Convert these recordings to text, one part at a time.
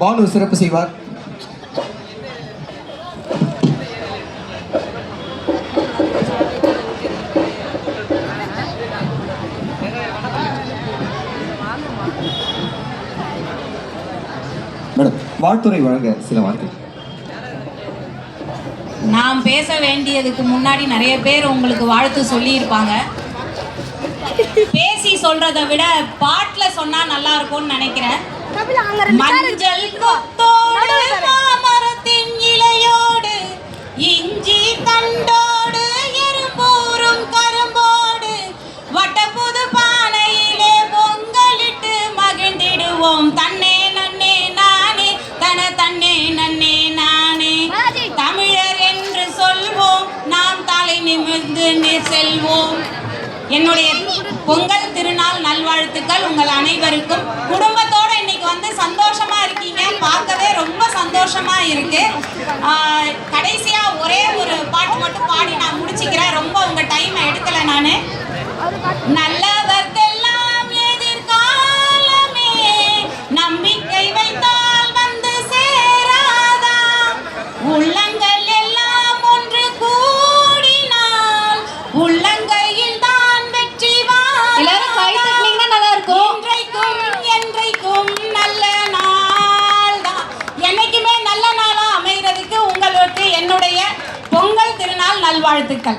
பானு சிறப்பு செய்வார். மேடம் வாழ்த்துறை வழங்க சில வார்த்தை நாம் பேச வேண்டியதுக்கு முன்னாடி நிறைய பேர் உங்களுக்கு வாழ்த்து சொல்லியிருப்பாங்க. பேசி சொல்றதை விட பாட்டுல சொன்னா நல்லா இருக்கும்னு நினைக்கிறேன். மஞ்சள் கொத்தோடு மாமரத்தின் இலையோடு இஞ்சி தண்டோடு எறும்பூரும் கரும்போடு வட்டப்புது பானையிலே பொங்கலிட்டு மகிழ்ந்திடுவோம். தன்னே நன்னே நானே தன தன்னே நன்னே நானே. தமிழர் என்று சொல்வோம் நாம் தலை நிமிர்ந்து செல்வோம் என்னுடைய பொங்கல் திருநாள் நல்வாழ்த்துக்கள் உங்கள் அனைவருக்கும். குடும்பத்தோட இன்னைக்கு வந்து சந்தோஷமா இருக்கீங்க. பார்க்கவே ரொம்ப சந்தோஷமா இருக்கு. கடைசியா ஒரே ஒரு பாட்டு மட்டும் பாடி நான் முடிச்சுக்கிறேன். ரொம்ப உங்க டைம் எடுக்கல நானு. நல்ல நல்வாழ்த்துக்கள்.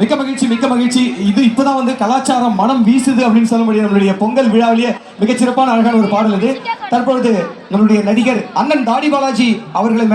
மிக்க மகிழ்ச்சி மிக்க மகிழ்ச்சி. இது இப்பதான் வந்து கலாச்சாரம் மனம் வீசுது அப்படின்னு சொல்ல முடியும் நம்மளுடைய பொங்கல் விழாவிலேயே மிகச்சிறப்பான அழகான ஒரு பாடல் இது. தற்பொழுது நம்மளுடைய நடிகர் அண்ணன் தாடி பாலாஜி அவர்களை